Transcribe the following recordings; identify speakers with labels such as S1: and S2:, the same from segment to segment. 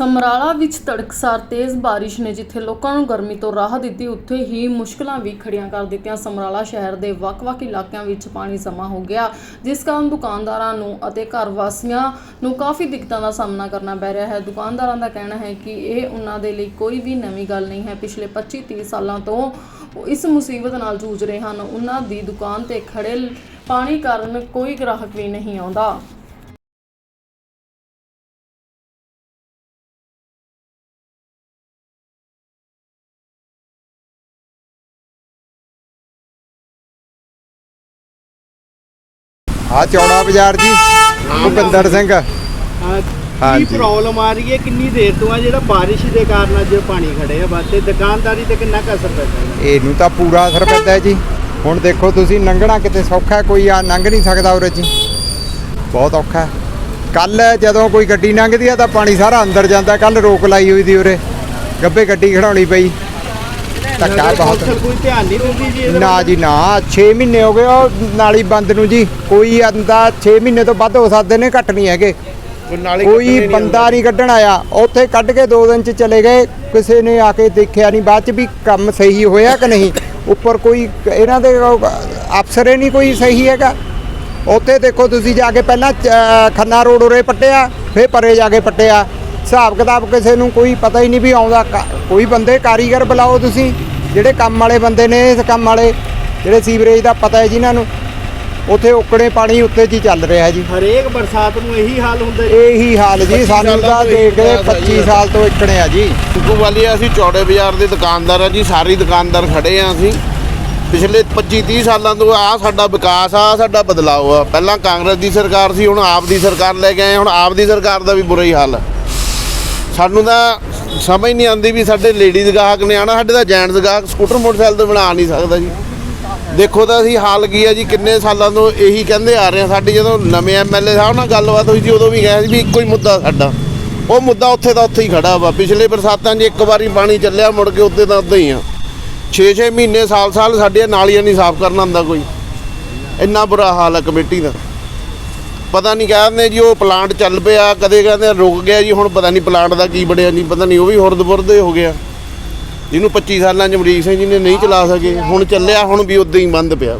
S1: ਸਮਰਾਲਾ ਵਿੱਚ ਤੜਕਸਾਰ ਤੇਜ਼ ਬਾਰਿਸ਼ ਨੇ ਜਿੱਥੇ ਲੋਕਾਂ ਨੂੰ ਗਰਮੀ ਤੋਂ ਰਾਹਤ ਦਿੱਤੀ, ਉੱਥੇ ਹੀ ਮੁਸ਼ਕਲਾਂ ਵੀ ਖੜੀਆਂ ਕਰ ਦਿੱਤੀਆਂ। ਸਮਰਾਲਾ ਸ਼ਹਿਰ ਦੇ ਵੱਖ-ਵੱਖ ਇਲਾਕਿਆਂ ਵਿੱਚ ਪਾਣੀ ਜਮ੍ਹਾਂ ਹੋ ਗਿਆ, ਜਿਸ ਕਾਰਨ ਦੁਕਾਨਦਾਰਾਂ ਨੂੰ ਅਤੇ ਘਰ ਵਾਸੀਆਂ ਨੂੰ ਕਾਫੀ ਦਿੱਕਤਾਂ ਦਾ ਸਾਹਮਣਾ ਕਰਨਾ ਪੈ ਰਿਹਾ ਹੈ। ਦੁਕਾਨਦਾਰਾਂ ਦਾ ਕਹਿਣਾ ਹੈ ਕਿ ਇਹ ਉਹਨਾਂ ਦੇ ਲਈ ਕੋਈ ਵੀ ਨਵੀਂ ਗੱਲ ਨਹੀਂ ਹੈ। ਪਿਛਲੇ 25-30 ਸਾਲਾਂ ਤੋਂ ਇਸ ਮੁਸੀਬਤ ਨਾਲ ਜੂਝ ਰਹੇ ਹਨ। ਉਹਨਾਂ ਦੀ ਦੁਕਾਨ ਤੇ ਖੜੇ ਪਾਣੀ ਕਾਰਨ ਕੋਈ ਗ੍ਰਾਹਕ ਵੀ ਨਹੀਂ ਆਉਂਦਾ।
S2: ਆ ਚੌੜਾ ਬਾਜ਼ਾਰ ਜੀ ਭੁਪਿੰਦਰ ਸਿੰਘ।
S3: ਹਾਂ
S2: ਹਾਂਜੀ।
S3: ਕੀ ਪ੍ਰੋਬਲਮ ਆ ਰਹੀ ਹੈ? ਕਿੰਨੀ ਦੇਰ ਤੋਂ ਆ ਜਿਹੜਾ ਬਾਰਿਸ਼ ਦੇ ਕਾਰਨ ਅੱਜ ਪਾਣੀ ਖੜੇ ਆ ਬਸ ਤੇ ਦੁਕਾਨਦਾਰੀ ਤੇ ਕਿੰਨਾ ਕੁ ਅਸਰ ਪੈਂਦਾ ਹੈ?
S2: ਇਹਨੂੰ ਤਾਂ ਪੂਰਾ ਅਸਰ ਪੈਂਦਾ ਹੈ ਜੀ। ਹੁਣ ਦੇਖੋ ਤੁਸੀਂ ਲੰਘਣਾ ਕਿਤੇ ਸੌਖਾ ਹੈ, ਕੋਈ ਆ ਲੰਘ ਨਹੀਂ ਸਕਦਾ ਉਰੇ ਜੀ। ਬਹੁਤ ਔਖਾ ਕੱਲ ਜਦੋਂ ਕੋਈ ਗੱਡੀ ਲੰਘਦੀ ਆ ਤਾਂ ਪਾਣੀ ਸਾਰਾ ਅੰਦਰ ਜਾਂਦਾ। ਕੱਲ ਰੋਕ ਲਾਈ ਹੋਈ ਦੀ ਉਰੇ। ਗੱਬੇ ਗੱਡੀ ਖੜਾਉਣੀ ਪਈ। ਧੱਕਾ ਬਹੁਤ
S3: ਕੌਂਸਲ ਕੋਈ ਧਿਆਨ ਨਹੀਂ ਦਿੰਦੀ ਜੀ ਇਹਦੇ
S2: ਨਾ? ਜੀ ਨਾ। 6 ਮਹੀਨੇ ਹੋ ਗਏ ਉਹ ਨਾਲੀ ਬੰਦ ਨੂੰ ਜੀ। ਕੋਈ ਆਂਦਾ 6 ਮਹੀਨੇ ਤੋਂ ਵੱਧ ਹੋ ਸਕਦੇ ਨੇ ਘੱਟ ਨਹੀਂ ਹੈਗੇ। ਕੋਈ ਬੰਦਾ ਨਹੀਂ ਕੱਢਣ ਆਇਆ। ਉੱਥੇ ਕੱਢ ਕੇ 2 ਦਿਨ ਚ ਚਲੇ ਗਏ। ਕਿਸੇ ਨੇ ਆ ਕੇ ਦੇਖਿਆ ਨਹੀਂ ਬਾਅਦ ਚ ਵੀ ਕੰਮ ਸਹੀ ਹੋਇਆ ਕਿ ਨਹੀਂ। ਉੱਪਰ ਕੋਈ ਇਹਨਾਂ ਦੇ ਅਫਸਰ ਨਹੀਂ ਕੋਈ ਸਹੀ ਹੈਗਾ। ਉੱਥੇ ਦੇਖੋ ਤੁਸੀਂ ਜਾ ਕੇ ਪਹਿਲਾਂ ਖੰਨਾ ਰੋਡ ਉਰੇ ਪੱਟਿਆ ਫਿਰ ਪਰੇ ਜਾ ਕੇ ਪੱਟਿਆ। ਹਿਸਾਬ ਕਿਤਾਬ ਕਿਸੇ ਨੂੰ ਕੋਈ ਪਤਾ ਹੀ ਨਹੀਂ ਵੀ ਆਉਂਦਾ। ਕੋਈ ਬੰਦੇ ਕਾਰੀਗਰ ਬੁਲਾਓ ਤੁਸੀਂ। ਜਿਹੜੇ ਕੰਮ ਵਾਲੇ ਬੰਦੇ ਨੇ ਇਸ ਕੰਮ ਵਾਲੇ ਜਿਹੜੇ ਸੀਵਰੇਜ ਦਾ ਪਤਾ ਹੈ ਜਿਨ੍ਹਾਂ ਨੂੰ ਉੱਥੇ ਉਕੜੇ ਪਾਣੀ ਉੱਤੇ ਜੀ ਚੱਲ ਰਿਹਾ ਜੀ।
S3: ਹਰੇਕ ਬਰਸਾਤ ਨੂੰ ਇਹੀ ਹਾਲ ਹੁੰਦਾ ਜੀ।
S2: ਇਹੀ ਹਾਲ ਜੀ ਸਾਨੂੰ ਤਾਂ ਦੇਖ ਕੇ 25 ਸਾਲ ਤੋਂ ਇਕਣੇ ਆ ਜੀ।
S4: ਸੁੱਕੂ ਵਾਲੀ ਅਸੀਂ ਚੌੜੇ ਬਾਜ਼ਾਰ ਦੇ ਦੁਕਾਨਦਾਰ ਆ ਜੀ ਸਾਰੇ ਦੁਕਾਨਦਾਰ ਖੜੇ ਆ ਅਸੀਂ। ਪਿਛਲੇ 25 30 ਸਾਲਾਂ ਤੋਂ ਆ ਸਾਡਾ ਵਿਕਾਸ ਆ ਸਾਡਾ ਬਦਲਾਅ ਆ। ਪਹਿਲਾਂ ਕਾਂਗਰਸ ਦੀ ਸਰਕਾਰ ਸੀ ਹੁਣ ਆਪ ਦੀ ਸਰਕਾਰ ਲੈ ਕੇ ਆਏ ਹੁਣ ਆਪ ਦੀ ਸਰਕਾਰ ਦਾ ਵੀ ਬੁਰਾ ਹੀ ਹਾਲ ਆ। ਸਾਨੂੰ ਤਾਂ ਸਮਝ ਨਹੀਂ ਆਉਂਦੀ ਵੀ ਸਾਡੇ ਲੇਡੀਜ਼ ਗਾਹਕ ਨੇ ਆਣਾ ਸਾਡੇ ਤਾਂ ਜੈਂਟਸ ਗਾਹਕ ਸਕੂਟਰ, ਮੋਟਰਸਾਈਕਲ ਤੇ ਬਣਾ ਨਹੀਂ ਸਕਦਾ ਜੀ। ਦੇਖੋ ਤਾਂ ਅਸੀਂ ਹਾਲ ਕੀ ਆ ਜੀ, ਕਿੰਨੇ ਸਾਲਾਂ ਤੋਂ ਇਹੀ ਕਹਿੰਦੇ ਆ ਰਹੇ ਆ, ਸਾਡੀ ਜਦੋਂ ਨਵੇਂ ਐਮਐਲਏ ਸਾਹਿਬ ਨਾਲ ਗੱਲਬਾਤ ਹੋਈ ਸੀ, ਉਦੋਂ ਵੀ ਕਿਹਾ ਸੀ ਵੀ ਇੱਕੋ ਹੀ ਮੁੱਦਾ ਸਾਡਾ। ਉਹ ਮੁੱਦਾ ਉੱਥੇ ਦਾ ਉੱਥੇ ਹੀ ਖੜਾ ਵਾ, ਪਿਛਲੇ ਬਰਸਾਤਾਂ 'ਚ ਇੱਕ ਵਾਰੀ ਪਾਣੀ ਚੱਲਿਆ, ਮੁੜ ਕੇ ਉੱਤੇ ਦਾ ਉੱਦਾਂ ਹੀ ਆ। 6-6 ਮਹੀਨੇ, ਸਾਲ-ਸਾਲ ਸਾਡੀਆਂ ਨਾਲੀਆਂ ਨਹੀਂ ਸਾਫ਼ ਕਰਨ ਆਉਂਦਾ ਕੋਈ। ਇੰਨਾ ਬੁਰਾ ਹਾਲ ਆ ਕਮੇਟੀ ਦਾ। ਪਤਾ ਨਹੀਂ ਕਹਿੰਦੇ ਜੀ ਉਹ ਪਲਾਂਟ ਚੱਲ ਪਿਆ ਕਦੇ ਕਹਿੰਦੇ ਰੁਕ ਗਿਆ ਜੀ ਹੁਣ ਪਤਾ ਨਹੀਂ ਪਲਾਂਟ ਦਾ ਕੀ ਬਣਿਆ ਨਹੀਂ ਪਤਾ ਨਹੀਂ ਉਹ ਵੀ ਹੁਰਦ-ਬੁਰਦ ਹੋ ਗਿਆ। ਜਿਹਨੂੰ 25 ਸਾਲਾਂ ਚ ਅਮਰੀਕ ਸਿੰਘ ਜੀ ਨੇ ਨਹੀਂ ਚਲਾ ਸਕੇ ਹੁਣ ਚੱਲਿਆ ਹੁਣ ਵੀ ਉਦਾਂ ਹੀ ਬੰਦ ਪਿਆ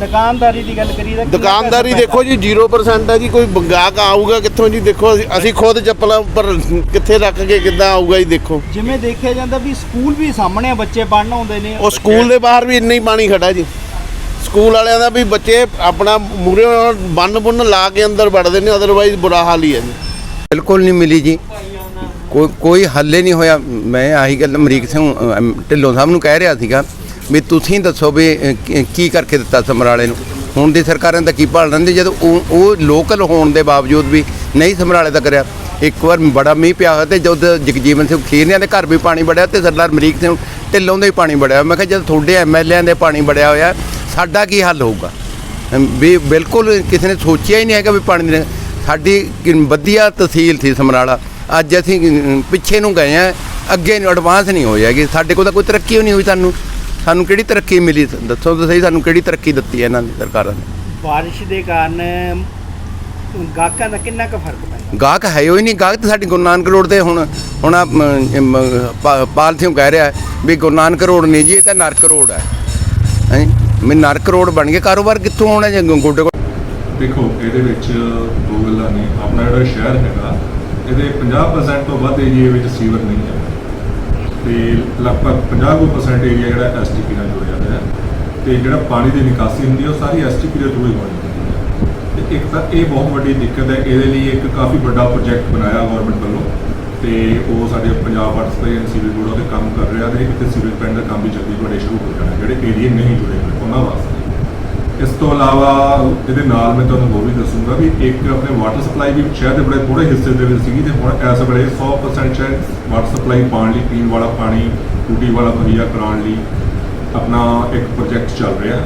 S3: ਦੁਕਾਨਦਾਰੀ ਦੀ ਗੱਲ ਕਰੀਏ
S4: ਦੁਕਾਨਦਾਰੀ ਦੇਖੋ ਜੀ 0% ਹੈ ਜੀ ਕੋਈ ਗਾਹਕ ਆਊਗਾ ਕਿੱਥੋਂ ਜੀ ਦੇਖੋ ਅਸੀਂ- ਅਸੀਂ ਖੁਦ ਚੱਪਲਾਂ ਉੱਪਰ ਕਿੱਥੇ ਰੱਖ ਕੇ ਕਿੱਦਾਂ ਆਊਗਾ ਜੀ ਦੇਖੋ?
S3: ਜਿਵੇਂ ਦੇਖਿਆ ਜਾਂਦਾ ਵੀ ਸਕੂਲ ਵੀ ਸਾਹਮਣੇ ਆ ਬੱਚੇ ਪੜ੍ਹਨ ਆਉਂਦੇ ਨੇ।
S4: ਉਹ ਸਕੂਲ ਦੇ ਬਾਹਰ ਵੀ ਇੰਨਾ ਹੀ ਪਾਣੀ ਖੜਾ ਜੀ। ਸਕੂਲ ਵਾਲਿਆਂ ਦਾ ਵੀ ਬੱਚੇ ਆਪਣਾ ਮੂਰੇ ਬੰਨ ਬੁੰਨ ਲਾ ਕੇ ਅੰਦਰ ਵੜਦੇ ਨੇ ਅਦਰਵਾਈਜ਼ ਬੁਰਾ ਹਾਲ ਹੀ ਹੈ ਜੀ।
S5: ਬਿਲਕੁਲ ਨਹੀਂ ਮਿਲੀ ਜੀ। ਕੋਈ ਕੋਈ ਹੱਲੇ ਨਹੀਂ ਹੋਇਆ। ਮੈਂ ਆਹੀ ਗੱਲ ਅਮਰੀਕ ਸਿੰਘ ਢਿੱਲੋਂ ਸਾਹਿਬ ਨੂੰ ਕਹਿ ਰਿਹਾ ਸੀਗਾ ਵੀ ਤੁਸੀਂ ਦੱਸੋ ਵੀ ਕੀ- ਕਰਕੇ ਦਿੱਤਾ ਸਮਰਾਲੇ ਨੂੰ? ਹੁਣ ਦੀ ਸਰਕਾਰਾਂ ਦਾ ਕੀ ਭਾਲ ਰਹਿੰਦੇ? ਜਦੋਂ ਉਹ ਉਹ ਲੋਕਲ ਹੋਣ ਦੇ ਬਾਵਜੂਦ ਵੀ ਨਹੀਂ ਸਮਰਾਲੇ ਦਾ ਕਰਿਆ। ਇੱਕ ਵਾਰ ਬੜਾ ਮੀਂਹ ਪਿਆ ਹੋਇਆ ਤੇ ਜਦ ਜਗਜੀਵਨ ਸਿੰਘ ਖੀਰਨਿਆਂ ਦੇ ਘਰ ਵੀ ਪਾਣੀ ਵੜਿਆ ਤੇ ਸਰਦਾਰ ਅਮਰੀਕ ਸਿੰਘ ਢਿੱਲੋਂ ਦੇ ਵੀ ਪਾਣੀ ਵੜਿਆ। ਮੈਂ ਕਿਹਾ ਜਦ ਤੁਹਾਡੇ ਐਮਐਲਏਆਂ ਦੇ ਪਾਣੀ ਵੜਿਆ ਹੋਇਆ ਸਾਡਾ ਕੀ ਹੱਲ ਹੋਊਗਾ? ਵੀ ਬਿਲਕੁਲ ਕਿਸੇ ਨੇ ਸੋਚਿਆ ਹੀ ਨਹੀਂ ਹੈਗਾ ਵੀ ਪਾਣੀ ਦੇ ਸਾਡੀ ਕਿ ਵਧੀਆ ਤਹਿਸੀਲ ਸੀ ਸਮਰਾਲਾ। ਅੱਜ ਅਸੀਂ ਪਿੱਛੇ ਨੂੰ ਗਏ ਆ ਅੱਗੇ ਨੂੰ ਐਡਵਾਂਸ ਨਹੀਂ ਹੋਈ ਹੈਗੀ। ਸਾਡੇ ਕੋਲ ਤਾਂ ਕੋਈ ਤਰੱਕੀ ਹੋਈ ਨਹੀਂ ਹੋਈ ਸਾਨੂੰ। ਸਾਨੂੰ ਕਿਹੜੀ ਤਰੱਕੀ ਮਿਲੀ? ਦੱਸੋ ਤਾਂ ਸਹੀ ਸਾਨੂੰ ਕਿਹੜੀ ਤਰੱਕੀ ਦਿੱਤੀ ਹੈ ਇਹਨਾਂ ਦੀ ਸਰਕਾਰਾਂ ਨੇ?
S3: ਬਾਰਿਸ਼ ਦੇ ਕਾਰਨ ਗਾਹਕਾਂ ਦਾ ਕਿੰਨਾ ਕੁ ਫ਼ਰਕ ਪੈਂਦਾ?
S5: ਗਾਹਕ ਹੈ ਹੀ ਨਹੀਂ। ਗਾਹਕ ਤਾਂ ਸਾਡੀ ਗੁਰੂ ਨਾਨਕ ਰੋਡ ਤੇ ਹੁਣ ਹੁਣ ਆਹ, ਮ, ਮ, ਪਾ- ਪਾਲ ਸਿੰਘ ਕਹਿ ਰਿਹਾ ਵੀ ਗੁਰੂ ਨਾਨਕ ਰੋਡ ਨਹੀਂ ਜੀ ਇਹ ਤਾਂ ਨਰਕ ਰੋਡ ਹੈ ਹੈ। ਮੈਂ ਨਰਕ ਰੋਡ ਬਣ ਗਿਆ ਕਾਰੋਬਾਰ ਕਿੱਥੋਂ ਆਉਣਾ ਜੇ ਗੋਡੇ
S6: ਦੇਖੋ, ਇਹਦੇ ਵਿੱਚ ਦੋ ਗੱਲਾਂ ਨੇ। ਆਪਣਾ ਜਿਹੜਾ ਸ਼ਹਿਰ ਹੈਗਾ, ਇਹਦੇ 50% ਤੋਂ ਵੱਧ ਏਰੀਏ ਵਿੱਚ ਸੀਵਰ ਨਹੀਂ ਹੈ। ਤੇ ਲਗਭਗ 50% ਏਰੀਆ ਜਿਹੜਾ ਐਸਟੀਪੀ ਨਾਲ ਜੁੜਿਆ ਹੋਇਆ ਹੈ। ਤੇ ਜਿਹੜਾ ਪਾਣੀ ਦੀ ਨਿਕਾਸੀ ਹੁੰਦੀ ਹੈ, ਉਹ ਸਾਰੀ ਐਸਟੀਪੀ ਦੇ ਥਰੂ ਹੀ ਹੋਣੀ ਹੁੰਦੀ ਹੈ। ਤੇ ਇੱਕ ਤਾਂ ਇਹ ਬਹੁਤ ਵੱਡੀ ਦਿੱਕਤ ਹੈ, ਇਹਦੇ ਲਈ ਇੱਕ ਕਾਫੀ ਵੱਡਾ ਪ੍ਰੋਜੈਕਟ ਬਣਾਇਆ ਗਵਰਨਮੈਂਟ ਵੱਲੋਂ। ਤੇ ਉਹ ਸਾਡੇ Punjab water supply and sewerage board ਉਹਦੇ ਕੰਮ ਕਰ ਰਿਹਾ ਤੇ ਇੱਥੇ ਸੀਵਰੇਜ ਪੈਣ ਦਾ ਕੰਮ ਵੀ ਜਲਦੀ ਤੁਹਾਡੇ ਸ਼ੁਰੂ ਹੋ ਜਾਣਾ। ਜਿਹੜੇ ਏਰੀਏ ਨਹੀਂ ਜੁੜੇ ਹੋਏ, ਉਹਨਾਂ ਵਾਸਤੇ। ਇਸ ਤੋਂ ਇਲਾਵਾ ਇਹਦੇ ਨਾਲ ਮੈਂ ਤੁਹਾਨੂੰ ਹੋਰ ਵੀ ਦੱਸੂੰਗਾ ਵੀ ਇੱਕ ਆਪਣੇ ਵਾਟਰ ਸਪਲਾਈ ਵੀ ਸ਼ਹਿਰ ਦੇ ਬੜੇ ਥੋੜੇ ਹਿੱਸੇ ਦੇ ਵਿੱਚ ਸੀਗੀ ਤੇ ਹੁਣ ਇਸ ਵੇਲੇ 100% ਸ਼ਹਿਰ ਵਾਟਰ ਸਪਲਾਈ ਪਾਣ ਲਈ, ਪੀਣ ਵਾਲਾ ਪਾਣੀ, ਟੂਟੀ ਵਾਲਾ ਮੁਹੱਈਆ ਕਰਾਉਣ ਲਈ ਆਪਣਾ ਇੱਕ ਪ੍ਰੋਜੈਕਟ ਚੱਲ ਰਿਹਾ।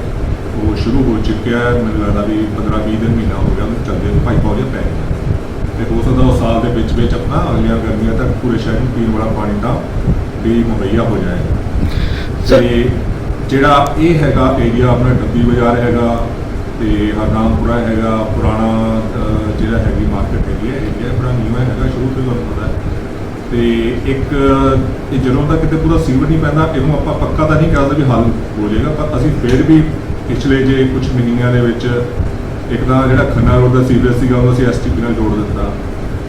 S6: ਉਹ ਸ਼ੁਰੂ ਹੋ ਚੁੱਕਿਆ ਮੈਨੂੰ ਲੱਗਦਾ ਵੀ 15-20 ਦਿਨ ਮਹੀਨਾ ਹੋ ਗਿਆ, ਉਹਨੂੰ ਚੱਲਦੇ ਨੂੰ ਭਾਈ ਪੌਦੇ ਪੈ ਗਈਆਂ ਤੇ ਹੋ ਸਕਦਾ ਉਹ ਸਾਲ ਦੇ ਵਿੱਚ ਵਿੱਚ ਆਪਣਾ ਅਗਲੀਆਂ ਗਰਮੀਆਂ ਤੱਕ ਪੂਰੇ ਸ਼ਹਿਰ ਨੂੰ ਪੀਣ ਵਾਲਾ ਪਾਣੀ ਦਾ ਵੀ ਮੁਹੱਈਆ ਹੋ ਜਾਏ। ਤੇ ਜਿਹੜਾ ਇਹ ਹੈਗਾ ਏਰੀਆ ਆਪਣਾ ਡੱਬੀ ਬਾਜ਼ਾਰ ਹੈਗਾ ਤੇ ਹਰਨਾਮਪੁਰਾ ਹੈਗਾ ਪੁਰਾਣਾ ਜਿਹੜਾ ਹੈਗੀ ਮਾਰਕੀਟ ਹੈਗੀ ਹੈ ਏਰੀਆ ਬੜਾ ਨੀਵਾਂ ਹੈਗਾ ਸ਼ੁਰੂ ਤੋਂ ਤੁਹਾਨੂੰ ਪਤਾ ਤੇ ਇੱਕ ਇਹ ਜਦੋਂ ਤੱਕ ਕਿਤੇ ਪੂਰਾ ਸੀਵਰ ਨਹੀਂ ਪੈਂਦਾ ਇਹਨੂੰ ਆਪਾਂ ਪੱਕਾ ਤਾਂ ਨਹੀਂ ਕਹਿੰਦੇ ਵੀ ਹੱਲ ਹੋ ਜਾਏਗਾ ਪਰ ਅਸੀਂ ਫਿਰ ਵੀ ਪਿਛਲੇ ਜੇ ਕੁਝ ਮਹੀਨਿਆਂ ਦੇ ਵਿੱਚ ਇੱਕ ਤਾਂ ਜਿਹੜਾ ਖੰਨਾ ਰੋਡ ਦਾ ਸੀਵਰੇਜ ਸੀਗਾ ਉਹਨੂੰ ਅਸੀਂ ਐਸਟੀਪੀ ਨਾਲ ਜੋੜ ਦਿੱਤਾ।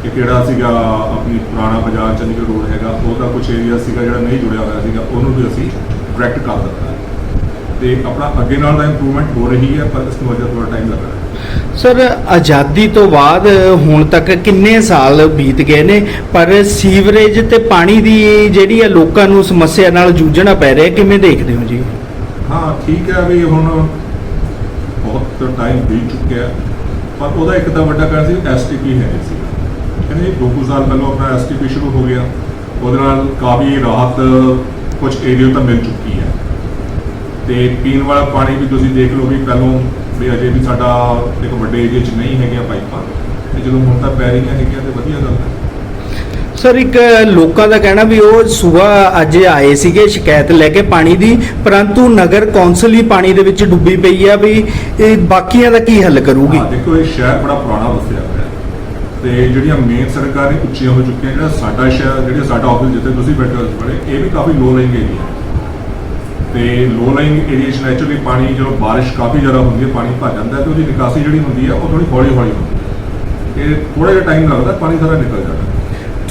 S6: ਇੱਕ ਜਿਹੜਾ ਸੀਗਾ ਆਪਣੀ ਪੁਰਾਣਾ ਬਾਜ਼ਾਰ ਚੰਡੀਗੜ੍ਹ ਰੋਡ ਹੈਗਾ ਉਹਦਾ ਕੁਝ ਏਰੀਆ ਸੀਗਾ ਜਿਹੜਾ ਨਹੀਂ ਜੁੜਿਆ ਹੋਇਆ ਸੀਗਾ ਉਹਨੂੰ ਵੀ ਅਸੀਂ ਡਾਇਰੈਕਟ ਕਰ ਦਿੱਤਾ। ਤੇ ਆਪਣਾ ਅੱਗੇ ਨਾਲ ਦਾ ਇੰਪਰੂਵਮੈਂਟ ਹੋ ਰਹੀ ਹੈ ਪਰ ਇਸ ਨੂੰ ਅਜੇ ਥੋੜਾ ਟਾਈਮ ਲੱਗ ਰਿਹਾ।
S3: ਸਰ ਆਜ਼ਾਦੀ ਤੋਂ ਬਾਅਦ ਹੁਣ ਤੱਕ ਕਿੰਨੇ ਸਾਲ ਬੀਤ ਗਏ ਨੇ? ਪਰ ਸੀਵਰੇਜ ਤੇ ਪਾਣੀ ਦੀ ਜਿਹੜੀ ਹੈ ਲੋਕਾਂ ਨੂੰ ਸਮੱਸਿਆ ਨਾਲ ਜੂਝਣਾ ਪੈ ਰਿਹਾ ਕਿਵੇਂ ਦੇਖਦੇ ਹੋ ਜੀ?
S6: ਹਾਂ ਠੀਕ ਹੈ ਵੀ ਹੁਣ ਬਹੁਤ ਟਾਈਮ ਬੀਤ ਚੁੱਕਿਆ ਪਰ ਉਹਦਾ ਇੱਕ ਤਾਂ ਵੱਡਾ ਕਾਰਨ ਸੀ ਐਸਟੀਪੀ ਹੈ ਨਹੀਂ ਸੀ। ਕਹਿੰਦੇ ਦੋ ਕੁ ਸਾਲ ਪਹਿਲਾਂ ਆਪਣਾ ਐਸਟੀਪੀ ਸ਼ੁਰੂ ਹੋ ਗਿਆ। ਉਹਦੇ ਨਾਲ ਕਾਫੀ ਰਾਹਤ ਕੁਝ ਏਰੀਆ ਤਾਂ ਮਿਲ ਚੁੱਕੀ ਹੈ। ਤੇ ਪੀਣ ਵਾਲਾ ਪਾਣੀ ਵੀ ਤੁਸੀਂ ਦੇਖ ਲਓ ਵੀ ਪਹਿਲਾਂ ਵੀ ਅਜੇ ਵੀ ਸਾਡਾ ਇੱਕ ਵੱਡੇ ਏਰੀਆ 'ਚ ਨਹੀਂ ਹੈਗੀਆਂ ਪਾਈਪਾਂ। ਤੇ ਜਦੋਂ ਹੁਣ ਤਾਂ ਪੈ ਰਹੀਆਂ ਹੈਗੀਆਂ ਤੇ ਵਧੀਆ ਗੱਲ ਹੈ।
S3: ਸਰ, ਇੱਕ ਲੋਕਾਂ ਦਾ ਕਹਿਣਾ ਵੀ ਉਹ ਸਵੇਰ ਅੱਜ ਆਏ ਸੀਗੇ ਸ਼ਿਕਾਇਤ ਲੈ ਕੇ ਪਾਣੀ ਦੀ, ਪਰੰਤੂ ਨਗਰ ਕੌਂਸਲ ਹੀ ਪਾਣੀ ਦੇ ਵਿੱਚ ਡੁੱਬੀ ਪਈ ਆ ਵੀ ਇਹ ਬਾਕੀਆਂ ਦਾ ਕੀ ਹੱਲ ਕਰੂਗੀ?
S6: ਹਾਂ, ਦੇਖੋ, ਇਹ ਸ਼ਹਿਰ ਬੜਾ ਪੁਰਾਣਾ ਵਸਿਆ ਹੋਇਆ ਹੈ। ਤੇ ਜਿਹੜੀਆਂ ਮੇਨ ਸੜਕਾਂ ਨੇ, ਉੱਚੀਆਂ ਹੋ ਚੁੱਕੀਆਂ, ਜਿਹੜਾ ਸਾਡਾ ਸ਼ਹਿਰ ਜਿਹੜੇ ਸਾਡਾ ਆਫਿਸ ਜਿੱਥੇ ਤੁਸੀਂ ਬੈਠੇ ਹੋ ਬੜੇ ਇਹ ਵੀ ਕਾਫੀ ਲੋ ਲਾਈਨ ਏਰੀਆ ਤੇ ਲੋ ਲਾਈਨ ਏਰੀਆ 'ਚ ਨੈਚੁਰਲੀ ਪਾਣੀ, ਜਦੋਂ ਬਾਰਿਸ਼ ਕਾਫੀ ਜ਼ਿਆਦਾ ਹੁੰਦੀ ਹੈ, ਪਾਣੀ ਭਰ ਜਾਂਦਾ ਹੈ, ਤੇ ਉਹਦੀ ਨਿਕਾਸੀ ਜਿਹੜੀ ਹੁੰਦੀ ਹੈ, ਉਹ ਥੋੜੀ ਹੌਲੀ ਹੌਲੀ ਹੁੰਦੀ ਹੈ। ਇਹ ਥੋੜਾ ਜਿਹਾ ਟਾਈਮ ਲੱਗਦਾ, ਪਾਣੀ ਸਾਰਾ ਨਿਕਲ ਜਾਂਦਾ।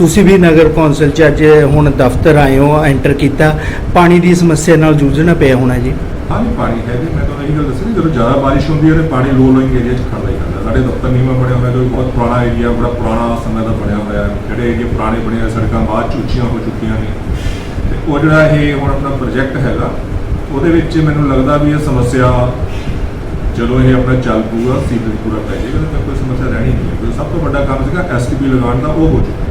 S3: ਤੁਸੀਂ ਵੀ ਨਗਰ ਕੌਂਸਲ ਚ ਅੱਜ ਹੁਣ ਦਫ਼ਤਰ ਆਏ ਹੋ ਐਂਟਰ ਕੀਤਾ। ਪਾਣੀ ਦੀ ਸਮੱਸਿਆ ਨਾਲ ਜੂਝਣਾ ਪਿਆ ਹੋਣਾ ਜੀ।
S6: ਹਾਂ ਨਹੀਂ ਪਾਣੀ ਹੈ ਜੀ। ਮੈਂ ਤੁਹਾਨੂੰ ਇਹ ਗੱਲ ਦੱਸੀ ਜਦੋਂ ਜ਼ਿਆਦਾ ਬਾਰਿਸ਼ ਹੁੰਦੀ ਹੈ ਤੇ ਪਾਣੀ ਲੋ ਲਾਈਂਗ ਏਰੀਆ 'ਚ ਖੜਦਾ ਹੀ ਖੜਦਾ ਸਾਡੇ ਦਫ਼ਤਰ ਨੀਵਾਂ ਬਣਿਆ ਹੋਇਆ, ਕੋਈ ਬਹੁਤ ਪੁਰਾਣਾ ਏਰੀਆ ਬੜਾ ਪੁਰਾਣਾ ਸਮੇਂ ਦਾ ਬਣਿਆ ਹੋਇਆ। ਜਿਹੜੇ ਏਰੀਆ ਪੁਰਾਣੇ ਬਣੇ ਹੋਏ, ਸੜਕਾਂ ਬਾਅਦ 'ਚ ਉੱਚੀਆਂ ਹੋ ਚੁੱਕੀਆਂ ਨੇ। ਤੇ ਉਹ ਜਿਹੜਾ ਇਹ ਹੁਣ ਆਪਣਾ ਪ੍ਰੋਜੈਕਟ ਹੈਗਾ, ਉਹਦੇ ਵਿੱਚ ਮੈਨੂੰ ਲੱਗਦਾ ਵੀ ਇਹ ਸਮੱਸਿਆ ਜਦੋਂ ਇਹ ਆਪਣਾ ਚੱਲ ਪੂਗਾ ਸੀਵਰੇਜ ਪੂਰਾ ਪੈ ਜਾਏਗਾ, ਤਾਂ ਕੋਈ ਸਮੱਸਿਆ ਰਹਿਣੀ ਨਹੀਂ ਹੈ। ਸਭ ਤੋਂ ਵੱਡਾ ਕੰਮ ਸੀਗਾ ਐਸਟੀਪੀ ਲਗਾਉਣ ਦਾ, ਉਹ ਹੋ ਚੁੱਕਾ।